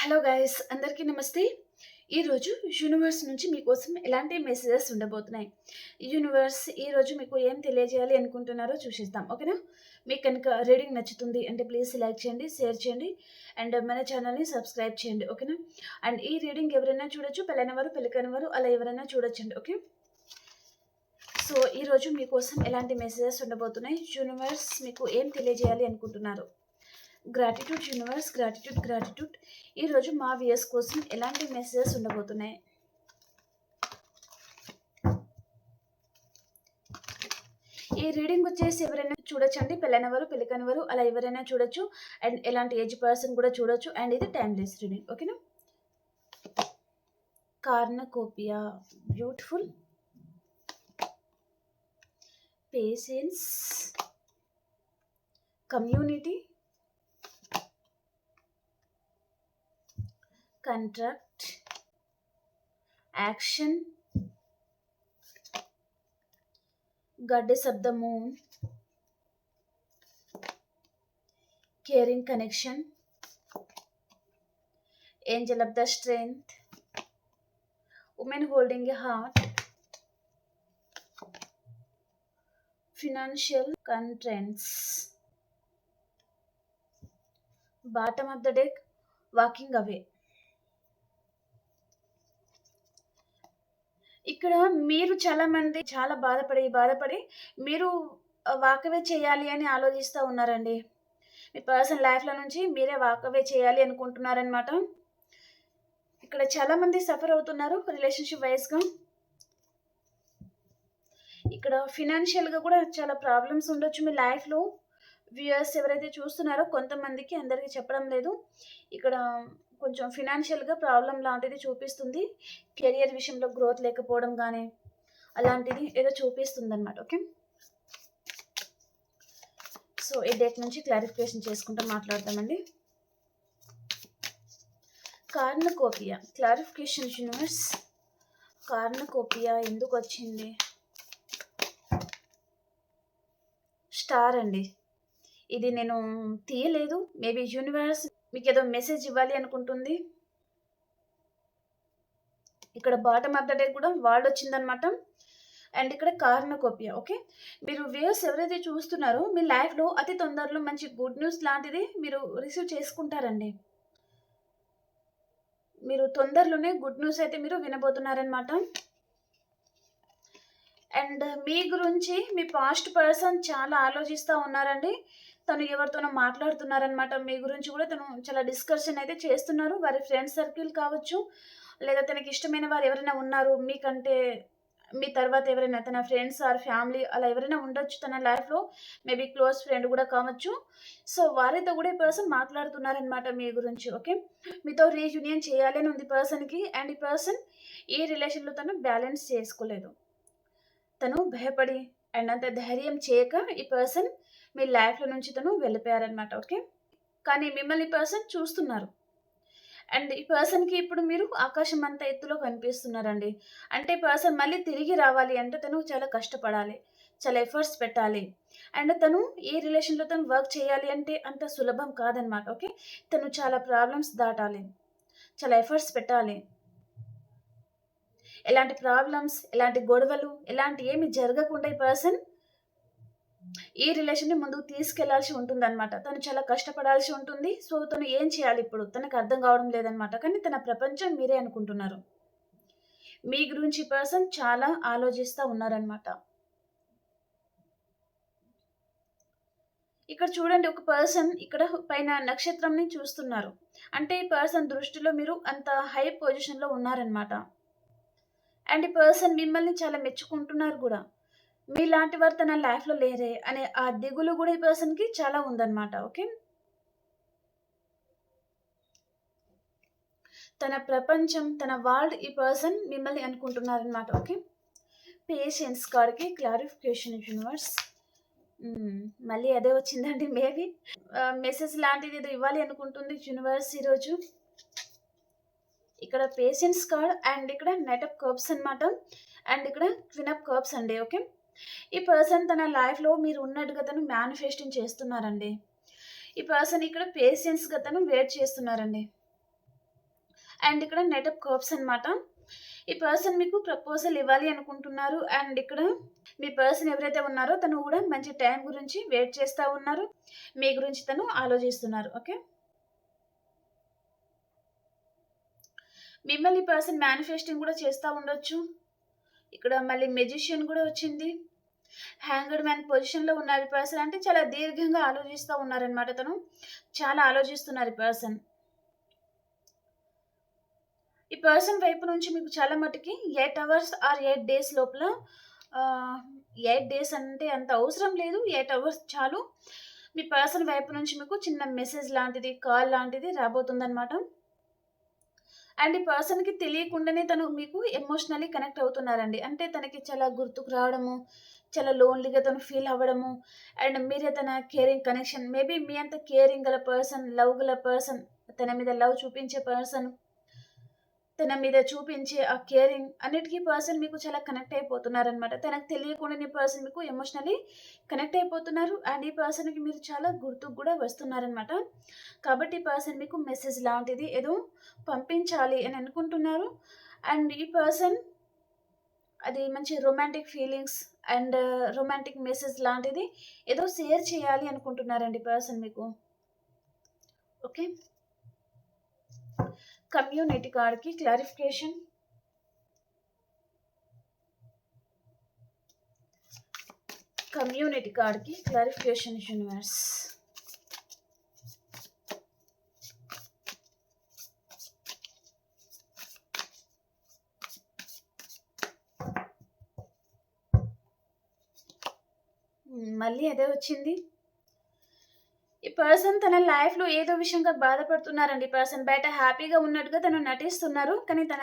Hello guys అందరికీ నమస్తే. ఈరోజు యూనివర్స్ నుంచి మీకోసం ఎలాంటి మెసేజెస్ ఉండబోతున్నాయి? యూనివర్స్ ఈరోజు మీకు ఏం తెలియజేయాలి అనుకుంటున్నారో చూసిస్తాం ఓకేనా? మీకు కనుక రీడింగ్ నచ్చుతుంది అంటే ప్లీజ్ లైక్ చేయండి షేర్ చేయండి అండ్ మన ఛానల్ని సబ్స్క్రైబ్ చేయండి. ఓకేనా? అండ్ ఈ రీడింగ్ ఎవరైనా చూడొచ్చు పెళ్ళైన వారు పెళ్ళికైన వారు అలా ఎవరైనా చూడొచ్చండి. ఓకే? సో ఈరోజు మీకోసం ఎలాంటి మెసేజెస్ ఉండబోతున్నాయి? యూనివర్స్ మీకు ఏం తెలియజేయాలి అనుకుంటున్నారు గ్రాటిట్యూడ్ యూనివర్స్ గ్రాటిట్యూడ్ గ్రాటిట్యూడ్ ఈరోజు మా వియర్స్ కోసం ఎలాంటి మెసేజెస్ ఉండబోతున్నాయి? ఈ రీడింగ్ వచ్చేసి ఎవరైనా చూడొచ్చండి? పెళ్ళైన వారు పెళ్ళికైన వారు అలా ఎవరైనా చూడొచ్చు. అండ్ ఎలాంటి ఏజ్ పర్సన్ కూడా చూడొచ్చు. అండ్ ఇది టైమ్లెస్ రీడింగ్ ఓకేనా cornucopia beautiful patience community contract action goddess of the moon caring connection angel of the strength woman holding a heart financial constraints bottom of the deck walking away ఇక్కడ మీరు చాలా మంది చాలా బాధపడి బాధపడి మీరు వాకవే చేయాలి అని ఆలోచిస్తూ ఉన్నారండి. మీ పర్సనల్ లైఫ్లో నుంచి మీరే వాకవే చేయాలి అనుకుంటున్నారనమాట ఇక్కడ చాలా మంది సఫర్ అవుతున్నారు రిలేషన్షిప్ వైస్గా ఇక్కడ ఫినాన్షియల్గా కూడా చాలా ప్రాబ్లమ్స్ ఉండొచ్చు మీ లైఫ్లో. వ్యూయర్స్ ఎవరైతే చూస్తున్నారో కొంతమందికి అందరికీ చెప్పడం లేదు. ఇక్కడ కొంచెం ఫినాన్షియల్గా ప్రాబ్లం లాంటిది చూపిస్తుంది. కెరియర్ విషయంలో గ్రోత్ లేకపోవడం కానీ అలాంటిది ఏదో చూపిస్తుంది అనమాట ఓకే? సో ఈ డేట్ నుంచి క్లారిఫికేషన్ చేసుకుంటూ మాట్లాడతామండి కార్నకోపియా. క్లారిఫికేషన్ యూనివర్స్ కార్నకోపియా ఎందుకు వచ్చింది? స్టార్ అండి. ఇది నేను తీయలేదు. మేబీ యూనివర్స్ మీకు ఏదో మెసేజ్ ఇవ్వాలి అనుకుంటుంది. ఇక్కడ బాటమ్ ఆఫ్ ద డే కూడా వర్డ్ వచ్చిందనమాట. అండ్ ఇక్కడ కారణకోపియా ఓకే మీరు వ్యూస్ ఎవరైతే చూస్తున్నారో మీ లైఫ్లో అతి తొందరలో మంచి గుడ్ న్యూస్ లాంటిది మీరు రిసీవ్ చేసుకుంటారండి. మీరు తొందరలోనే గుడ్ న్యూస్ అయితే మీరు వినబోతున్నారనమాట. అండ్ మీ గురించి మీ పాస్ట్ పర్సన్ చాలా ఆలోచిస్తూ ఉన్నారండి. తను ఎవరితోనో మాట్లాడుతున్నారనమాట మీ గురించి కూడా తను చాలా డిస్కషన్ అయితే చేస్తున్నారు. వారి ఫ్రెండ్ సర్కిల్ కావచ్చు లేదా తనకి ఇష్టమైన వారు ఎవరైనా ఉన్నారు మీకంటే మీ తర్వాత ఎవరైనా తన ఫ్రెండ్స్ ఆర్ ఫ్యామిలీ అలా ఎవరైనా ఉండొచ్చు తన లైఫ్లో మేబీ క్లోజ్ ఫ్రెండ్ కూడా కావచ్చు. సో వారితో కూడా ఈ పర్సన్ మాట్లాడుతున్నారనమాట మీ గురించి ఓకే మీతో రీయూనియన్ చేయాలి అని ఉంది పర్సన్కి అండ్ ఈ పర్సన్ ఈ రిలేషన్లో తను బ్యాలెన్స్ చేసుకోలేదు. తను భయపడి అండ్ అంత ధైర్యం చేయక ఈ పర్సన్ మీ లైఫ్లో నుంచి తను వెళ్ళిపోయారనమాట ఓకే? కానీ మిమ్మల్ని ఈ పర్సన్ చూస్తున్నారు. అండ్ ఈ పర్సన్కి ఇప్పుడు మీరు ఆకాశం అంత ఎత్తులో కనిపిస్తున్నారండి. అంటే పర్సన్ మళ్ళీ తిరిగి రావాలి అంటే తను చాలా కష్టపడాలి చాలా ఎఫర్ట్స్ పెట్టాలి. అండ్ తను ఏ రిలేషన్లో తను వర్క్ చేయాలి అంటే అంత సులభం కాదనమాట ఓకే? తను చాలా ప్రాబ్లమ్స్ దాటాలి చాలా ఎఫర్ట్స్ పెట్టాలి. ఎలాంటి ప్రాబ్లమ్స్ ఎలాంటి గొడవలు ఎలాంటి ఏమి జరగకుండా ఈ పర్సన్ ఈ రిలేషన్ని ముందుకు తీసుకెళ్ళాల్సి ఉంటుంది అనమాట తను చాలా కష్టపడాల్సి ఉంటుంది. సో తను ఏం చేయాలి ఇప్పుడు? తనకు అర్థం కావడం లేదనమాట కానీ తన ప్రపంచం మీరే అనుకుంటున్నారు. మీ గురించి పర్సన్ చాలా ఆలోచిస్తూ ఉన్నారనమాట ఇక్కడ చూడండి ఒక పర్సన్ ఇక్కడ పైన నక్షత్రంని చూస్తున్నారు. అంటే ఈ పర్సన్ దృష్టిలో మీరు అంత హై పొజిషన్లో ఉన్నారనమాట అండ్ ఈ పర్సన్ మిమ్మల్ని చాలా మెచ్చుకుంటున్నారు కూడా. మీలాంటి వారు తన లైఫ్లో లేరే అనే ఆ దిగులు కూడా ఈ పర్సన్కి చాలా ఉందన్నమాట ఓకే? తన ప్రపంచం తన వరల్డ్ ఈ పర్సన్ మిమ్మల్ని అనుకుంటున్నారనమాట ఓకే? పేషెన్స్ కార్డ్కి క్లారిఫికేషన్ యూనివర్స్. మళ్ళీ అదే వచ్చిందండి మేబీ. మెసేజ్ లాంటిది ఏదో ఇవ్వాలి అనుకుంటుంది యూనివర్స్ ఈరోజు. ఇక్కడ పేషెన్స్ కార్డ్ అండ్ ఇక్కడ నెట్ అప్ కర్బ్స్ అనమాట అండ్ ఇక్కడ క్విన్ అప్ కర్బ్స్ అండి ఓకే? ఈ పర్సన్ తన లైఫ్లో మీరు ఉన్నట్టుగా తను మేనిఫెస్టింగ్ చేస్తున్నారండి. ఈ పర్సన్ ఇక్కడ పేషెన్స్గా తను వెయిట్ చేస్తున్నారండి. అండ్ ఇక్కడ నెట్ కర్బ్స్ అనమాట ఈ పర్సన్ మీకు ప్రపోజల్ ఇవ్వాలి అనుకుంటున్నారు. అండ్ ఇక్కడ మీ పర్సన్ ఎవరైతే ఉన్నారో తను కూడా మంచి టైం గురించి వెయిట్ చేస్తూ ఉన్నారు. మీ గురించి తను ఆలోచిస్తున్నారు. ఓకే మిమ్మల్ని పర్సన్ మేనిఫెస్టింగ్ కూడా చేస్తూ ఉండొచ్చు. ఇక్కడ మళ్ళీ మెజిషియన్ కూడా వచ్చింది. హ్యాంగడ్ మ్యాన్ పొజిషన్లో ఉన్నారు ఈ పర్సన్. అంటే చాలా దీర్ఘంగా ఆలోచిస్తూ ఉన్నారనమాట తను. చాలా ఆలోచిస్తున్నారు ఈ పర్సన్. ఈ పర్సన్ వైపు నుంచి మీకు చాలా మటుకి eight hours or eight days లోపల ఎయిట్ డేస్ అంటే అంత అవసరం లేదు. ఎయిట్ అవర్స్ చాలు. మీ పర్సన్ వైపు నుంచి మీకు చిన్న మెసేజ్ లాంటిది కాల్ లాంటిది రాబోతుందన్నమాట. అండ్ ఈ పర్సన్కి తెలియకుండానే తను మీకు ఎమోషనలీ కనెక్ట్ అవుతున్నారండి. అంటే తనకి చాలా గుర్తుకు రావడము చాలా లోన్లీగా తను ఫీల్ అవ్వడము. అండ్ మీరే తన కేరింగ్ కనెక్షన్ మేబీ మీ అంత కేరింగ్ గల పర్సన్ లవ్ గల పర్సన్ తన మీద లవ్ చూపించే పర్సన్ తన మీద చూపించే ఆ కేరింగ్ అన్నిటికీ పర్సన్ మీకు చాలా కనెక్ట్ అయిపోతున్నారనమాట తనకు తెలియకుండానే పర్సన్ మీకు ఎమోషనలీ కనెక్ట్ అయిపోతున్నారు అండ్ ఈ పర్సన్కి మీరు చాలా గుర్తుకు కూడా వస్తున్నారనమాట కాబట్టి ఈ పర్సన్ మీకు మెసేజ్ లాంటిది ఏదో పంపించాలి అని అనుకుంటున్నారు. అండ్ ఈ పర్సన్ అది మంచి romantic feelings and uh, romantic message లాంటిది ఏదో షేర్ చేయాలి అనుకుంటున్నారండి పర్సన్ మీకు. ఓకే కమ్యూనిటీ కార్డ్కి క్లారిఫికేషన్ కమ్యూనిటీ కార్డ్కి క్లారిఫికేషన్ యూనివర్స్ మళ్ళీ అదే వచ్చింది. ఈ పర్సన్ తన లైఫ్లో ఏదో విషయంగా బాధపడుతున్నారండి. ఈ పర్సన్ బయట హ్యాపీగా ఉన్నట్టుగా తను నటిస్తున్నారు. కానీ తన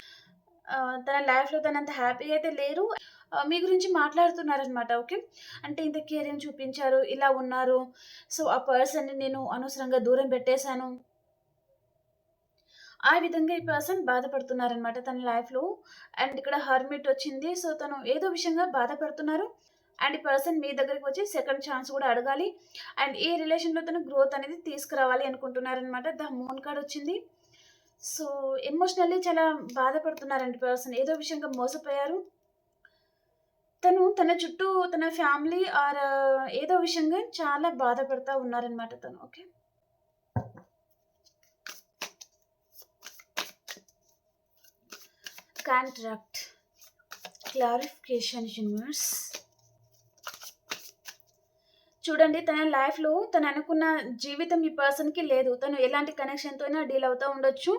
తన లైఫ్లో తనంత హ్యాపీగా అయితే లేరు. మీ గురించి మాట్లాడుతున్నారనమాట ఓకే అంటే ఇంత కేరింగ్ చూపించారు? ఇలా ఉన్నారు. సో ఆ పర్సన్ని నేను అనవసరంగా దూరం పెట్టేశాను. ఆ విధంగా ఈ పర్సన్ బాధపడుతున్నారనమాట తన లైఫ్లో అండ్ ఇక్కడ హర్మిట్ వచ్చింది. సో తను ఏదో విషయంగా బాధపడుతున్నారు. అండ్ ఈ పర్సన్ మీ దగ్గరికి వచ్చి సెకండ్ ఛాన్స్ కూడా అడగాలి. అండ్ ఈ రిలేషన్లో తను గ్రోత్ అనేది తీసుకురావాలి అనుకుంటున్నారనమాట ద మూన్ కార్డ్ వచ్చింది. సో ఎమోషనల్లీ చాలా బాధపడుతున్నారండి పర్సన్. ఏదో విషయంగా మోసపోయారు. తను తన చుట్టూ తన ఫ్యామిలీ ఆర్ ఏదో విషయంగా చాలా బాధపడుతూ ఉన్నారనమాట తను. ఓకే? కాంట్రాక్ట్ క్లారిఫికేషన్ యూనివర్స్ చూడండి తన లైఫ్లో తను అనుకున్న జీవితం ఈ పర్సన్కి లేదు. తను ఎలాంటి కనెక్షన్తో అయినా డీల్ అవుతూ ఉండొచ్చు.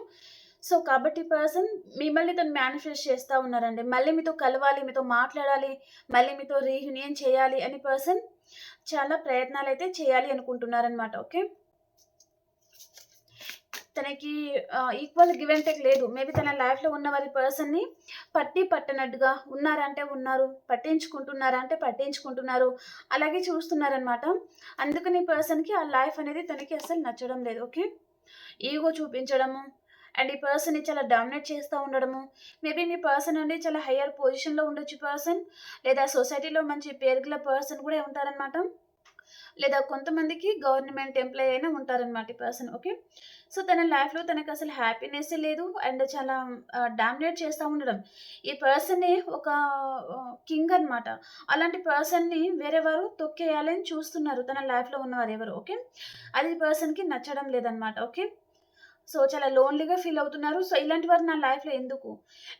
సో కాబట్టి పర్సన్ మిమ్మల్ని తను మేనిఫెస్ట్ చేస్తూ ఉన్నారండి. మళ్ళీ మీతో కలవాలి మీతో మాట్లాడాలి మళ్ళీ మీతో రీయూనియన్ చేయాలి అని పర్సన్ చాలా ప్రయత్నాలు అయితే చేయాలి అనుకుంటున్నారనమాట ఓకే? తనకి ఈక్వల్ గివ్ అండ్ టేక్ లేదు. మేబీ తన లైఫ్లో ఉన్న వారి పర్సన్ని పట్టి పట్టనట్టుగా ఉన్నారంటే ఉన్నారు పట్టించుకుంటున్నారా అంటే పట్టించుకుంటున్నారు. అలాగే చూస్తున్నారనమాట అందుకని పర్సన్కి ఆ లైఫ్ అనేది తనకి అసలు నచ్చడం లేదు. ఓకే ఈగో చూపించడము అండ్ ఈ పర్సన్ని చాలా డామినేట్ చేస్తూ ఉండడము. మేబీ మీ పర్సన్ అండి చాలా హయ్యర్ పొజిషన్లో ఉండొచ్చు పర్సన్ లేదా సొసైటీలో మంచి పేరు గల పర్సన్ కూడా ఉంటారనమాట లేదా కొంతమందికి గవర్నమెంట్ ఎంప్లాయ్ అయినా ఉంటారనమాట ఈ పర్సన్ ఓకే? సో తన లైఫ్లో తనకు అసలు హ్యాపీనెస్ లేదు అండ్ చాలా డామినేట్ చేస్తూ ఉండడం. ఈ పర్సనే ఒక కింగ్ అనమాట అలాంటి పర్సన్ని వేరే వారు తొక్కేయాలని చూస్తున్నారు తన లైఫ్లో ఉన్నవారు ఎవరు ఓకే? అది పర్సన్కి నచ్చడం లేదనమాట ఓకే? సో చాలా లోన్లీగా ఫీల్ అవుతున్నారు. సో ఇలాంటి వారు నా లైఫ్లో ఎందుకు?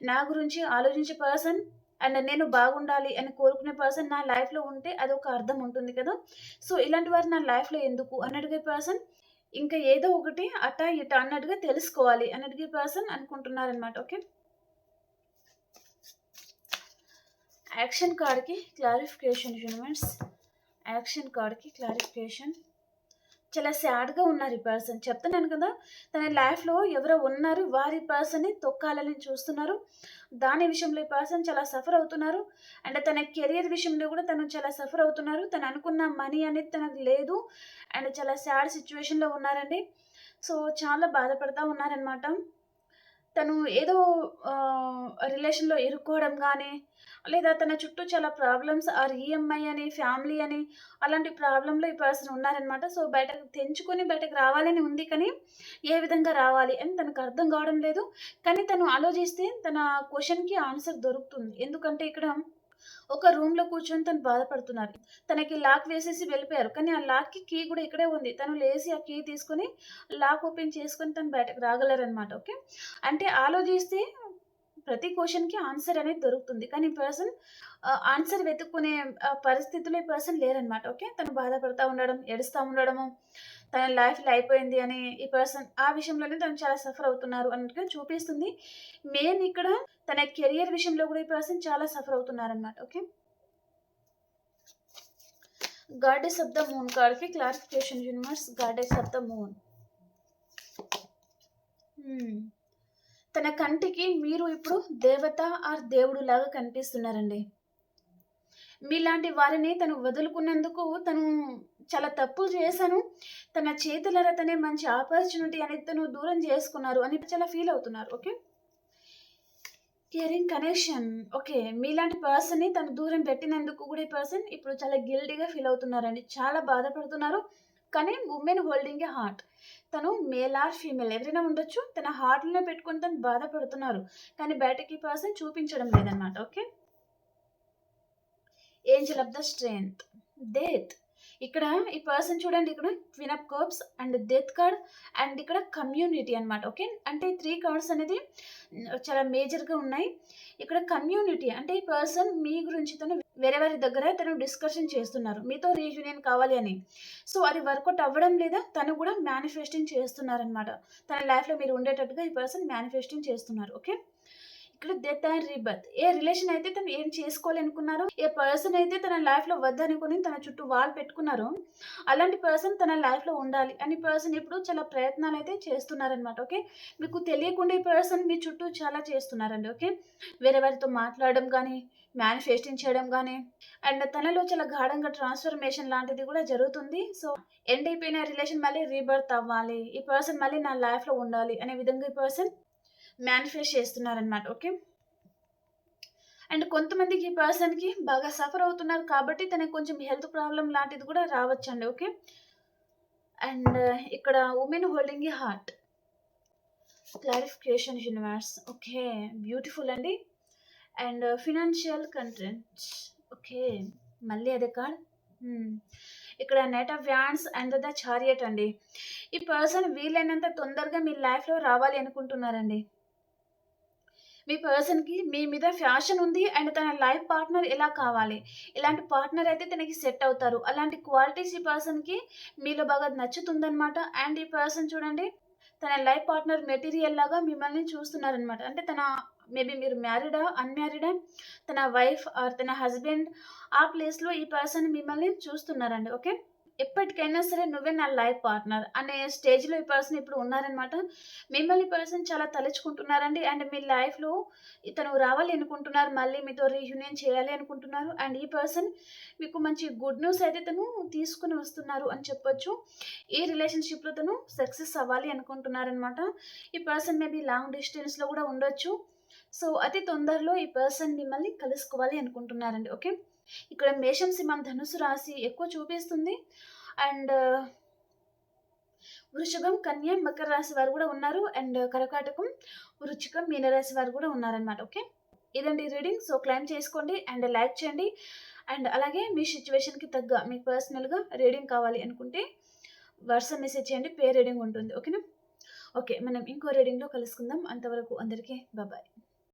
నా గురించి ఆలోచించే పర్సన్ అండ్ నేను బాగుండాలి అని కోరుకునే పర్సన్ నా లైఫ్లో ఉంటే అది ఒక అర్థం ఉంటుంది కదా. సో ఇలాంటి వారు నా లైఫ్లో ఎందుకు? అన్నట్టుగా పర్సన్ ఇంకా ఏదో ఒకటి అట ఇట అన్నట్టుగా తెలుసుకోవాలి అన్నట్టుగా పర్సన్ అనుకుంటున్నారనమాట ఓకే? యాక్షన్ కార్డ్కి క్లారిఫికేషన్ యూనివర్స్ యాక్షన్ కార్డ్కి క్లారిఫికేషన్ చాలా సాడ్గా ఉన్నారు ఈ పర్సన్ చెప్తున్నాను కదా తన లైఫ్లో ఎవరో ఉన్నారు వారి పర్సన్ని తొక్కాలని చూస్తున్నారు. దాని విషయంలో ఈ పర్సన్ చాలా సఫర్ అవుతున్నారు. అండ్ తన కెరియర్ విషయంలో కూడా తను చాలా సఫర్ అవుతున్నారు. తను అనుకున్న మనీ అనేది తనకు లేదు. అండ్ చాలా సాడ్ సిచ్యువేషన్లో ఉన్నారండి. సో చాలా బాధపడతా ఉన్నారనమాట తను ఏదో రిలేషన్‌లో ఇరుక్కోవడం కానీ లేదా తన చుట్టూ చాలా ప్రాబ్లమ్స్ ఆర్ ఈఎంఐ అని, ఫ్యామిలీ అని అలాంటి ప్రాబ్లంలో ఈ పర్సన్ ఉన్నారనమాట. సో, బయటకు తెంచుకొని బయటకు రావాలని ఉంది కానీ, ఏ విధంగా రావాలి అని తనకు అర్థం కావడం లేదు. కానీ తను ఆలోచిస్తే తన క్వశ్చన్కి ఆన్సర్ దొరుకుతుంది. ఎందుకంటే ఇక్కడ ఒక రూమ్‌లో కూర్చొని తను బాధపడుతున్నారు. తనకి లాక్ వేసేసి వెళ్ళిపోయారు. కానీ ఆ లాక్‌కి కీ కూడా ఇక్కడే ఉంది. తను లేసి ఆ కీ తీసుకొని లాక్ ఓపెన్ చేసుకొని తను బయటకు రాగలరనమాట. ఓకే. అంటే ఆలోచిస్తే ప్రతి క్వెషన్‌కి ఆన్సర్ అనేది దొరుకుతుంది. కానీ ఈ పర్సన్ ఆన్సర్ వెతుక్కునే పరిస్థితుల్లో ఈ పర్సన్ లేరనమాట. ఓకే. తను బాధపడతా ఉండడం, ఏడుస్తూ ఉండడము, తన లైఫ్‌లో అయిపోయింది అని ఈ పర్సన్ ఆ విషయంలోనే తను చాలా సఫర్ అవుతున్నారు అన్నట్టుగా చూపిస్తుంది. మెయిన్ ఇక్కడ తన కెరియర్ విషయంలో కూడా ఈ పర్సన్ చాలా suffer అవుతున్నారనమాట. Okay. Goddess of the moon కార్డ్‌కి clarification universe goddess of the moon. తన కంటికి మీరు ఇప్పుడు దేవత ఆర్ దేవుడు లాగా కనిపిస్తున్నారండి. మీలాంటి వారిని తను వదులుకున్నందుకు తను చాలా తప్పులు చేశాను. తన చేతులరా తనే మంచి ఆపర్చునిటీ అనేది తను దూరం చేసుకున్నారు అని చాలా ఫీల్ అవుతున్నారు. ఓకే. Caring connection. ఓకే. మీలాంటి పర్సన్‌ని తను దూరం పెట్టినందుకు కూడా ఈ పర్సన్ ఇప్పుడు చాలా గిల్డీగా ఫీల్ అవుతున్నారండి. చాలా బాధపడుతున్నారు. కానీ ఉమెన్ హోల్డింగ్ ఎ హార్ట్. తను మేల్ ఆర్ ఫీమేల్ ఎవరైనా ఉండొచ్చు. తన హార్ట్‌లోనే పెట్టుకొని తను బాధపడుతున్నారు. కానీ బయటకి పర్సన్ చూపించడం లేదనమాట. Okay. Angel of the strength. Death. ఇక్కడ ఈ పర్సన్ చూడండి ఇక్కడ queen of cups and death card and ఇక్కడ కమ్యూనిటీ అనమాట. ఓకే. అంటే త్రీ కార్డ్స్ అనేది చాలా మేజర్‌గా ఉన్నాయి. ఇక్కడ కమ్యూనిటీ అంటే ఈ పర్సన్ మీ గురించి తను వేరే వారి దగ్గర తను డిస్కషన్ చేస్తున్నారు. మీతో రీయూనియన్ కావాలి అని. సో, అది వర్కౌట్ అవ్వడం లేదా తను కూడా మేనిఫెస్టింగ్ చేస్తున్నారనమాట. తన లైఫ్‌లో మీరు ఉండేటట్టుగా ఈ పర్సన్ మేనిఫెస్టింగ్ చేస్తున్నారు. ఓకే. ఇక్కడ death and rebirth. A relation అయితే తను ఏం చేసుకోవాలనుకున్నారో, ఏ పర్సన్ అయితే తన లైఫ్‌లో వద్దనుకుని తన చుట్టూ వాల్ పెట్టుకున్నారో, అలాంటి పర్సన్ తన లైఫ్‌లో ఉండాలి అని పర్సన్ ఇప్పుడు చాలా ప్రయత్నాలు అయితే చేస్తున్నారనమాట. ఓకే. మీకు తెలియకుండా ఈ పర్సన్ మీ చుట్టూ చాలా చేస్తున్నారండి. ఓకే. వేరే వారితో మాట్లాడడం కానీ మేనిఫెస్టింగ్ చేయడం కానీ అండ్ తనలో చాలా గాఢంగా ట్రాన్స్‌ఫర్మేషన్ లాంటిది కూడా జరుగుతుంది. సో, ఎండ్ అయిపోయిన రిలేషన్ మళ్ళీ రీబర్త్ అవ్వాలి. ఈ పర్సన్ మళ్ళీ నా లైఫ్‌లో ఉండాలి అనే విధంగా ఈ పర్సన్ మేనిఫెస్ట్ చేస్తున్నారనమాట. ఓకే. అండ్ కొంతమందికి ఈ పర్సన్‌కి బాగా సఫర్ అవుతున్నారు కాబట్టి తనకి కొంచెం హెల్త్ ప్రాబ్లం లాంటిది కూడా రావచ్చండి. ఓకే. అండ్ uh, ఇక్కడ ఉమెన్ హోల్డింగ్ ఈ heart. Clarification universe. Okay. Beautiful అండి. And financial content okay. మళ్ళీ అదే కార్డ్. Hmm. ఇక్కడ knight of wands and the chariot అండి. ఈ పర్సన్ వీలైనంత తొందరగా మీ లైఫ్‌లో రావాలి అనుకుంటున్నారండి. మీ పర్సన్‌కి మీ మీద ఫ్యాషన్ ఉంది. అండ్ తన లైఫ్ పార్ట్నర్ ఎలా కావాలి? ఇలాంటి పార్ట్నర్ అయితే తనకి సెట్ అవుతారు. అలాంటి క్వాలిటీస్ ఈ పర్సన్‌కి మీలో బాగా నచ్చుతుందనమాట. అండ్ ఈ పర్సన్ చూడండి తన లైఫ్ పార్ట్నర్ మెటీరియల్ లాగా మిమ్మల్ని చూస్తున్నారనమాట. అంటే తన మేబీ మీరు మ్యారీడా? అన్‌మ్యారీడా? తన వైఫ్ ఆర్ తన హస్బెండ్ ఆ ప్లేస్‌లో ఈ పర్సన్ మిమ్మల్ని చూస్తున్నారండి. ఓకే. ఎప్పటికైనా సరే నువ్వే నా లైఫ్ పార్ట్నర్ అనే స్టేజ్‌లో ఈ పర్సన్ ఇప్పుడు ఉన్నారనమాట. మిమ్మల్ని ఈ పర్సన్ చాలా తలుచుకుంటున్నారండి. అండ్ మీ లైఫ్‌లో ఇతను రావాలి అనుకుంటున్నారు. మళ్ళీ మీతో రీయూనియన్ చేయాలి అనుకుంటున్నారు. అండ్ ఈ పర్సన్ మీకు మంచి గుడ్ న్యూస్ అయితే తను తీసుకుని వస్తున్నారు అని చెప్పొచ్చు. ఈ రిలేషన్‌షిప్‌లో తను సక్సెస్ అవ్వాలి అనుకుంటున్నారనమాట. ఈ పర్సన్ మేబీ లాంగ్ డిస్టెన్స్‌లో కూడా ఉండొచ్చు. సో, అతి తొందరలో ఈ పర్సన్ మిమ్మల్ని కలుసుకోవాలి అనుకుంటున్నారండి. ఓకే. ఇక్కడ మేషం, సింహం, ధనుసు రాశి ఎక్కువ చూపిస్తుంది. అండ్ వృషభం, కన్య, మకర రాశి వారు కూడా ఉన్నారు. అండ్ కర్కాటకం, వృచ్చికం మీనరాశి వారు కూడా ఉన్నారనమాట. ఓకే. ఇదండి రీడింగ్. సో, క్లెయిమ్ చేసుకోండి అండ్ లైక్ చేయండి. అండ్ అలాగే మీ సిచ్యువేషన్కి తగ్గ మీకు పర్సనల్‌గా రీడింగ్ కావాలి అనుకుంటే వాట్సాప్ మెసేజ్ చేయండి. పే రీడింగ్ ఉంటుంది. ఓకేనా. ఓకే. మనం ఇంకో రీడింగ్‌లో కలుసుకుందాం. అంతవరకు అందరికీ బాయ్.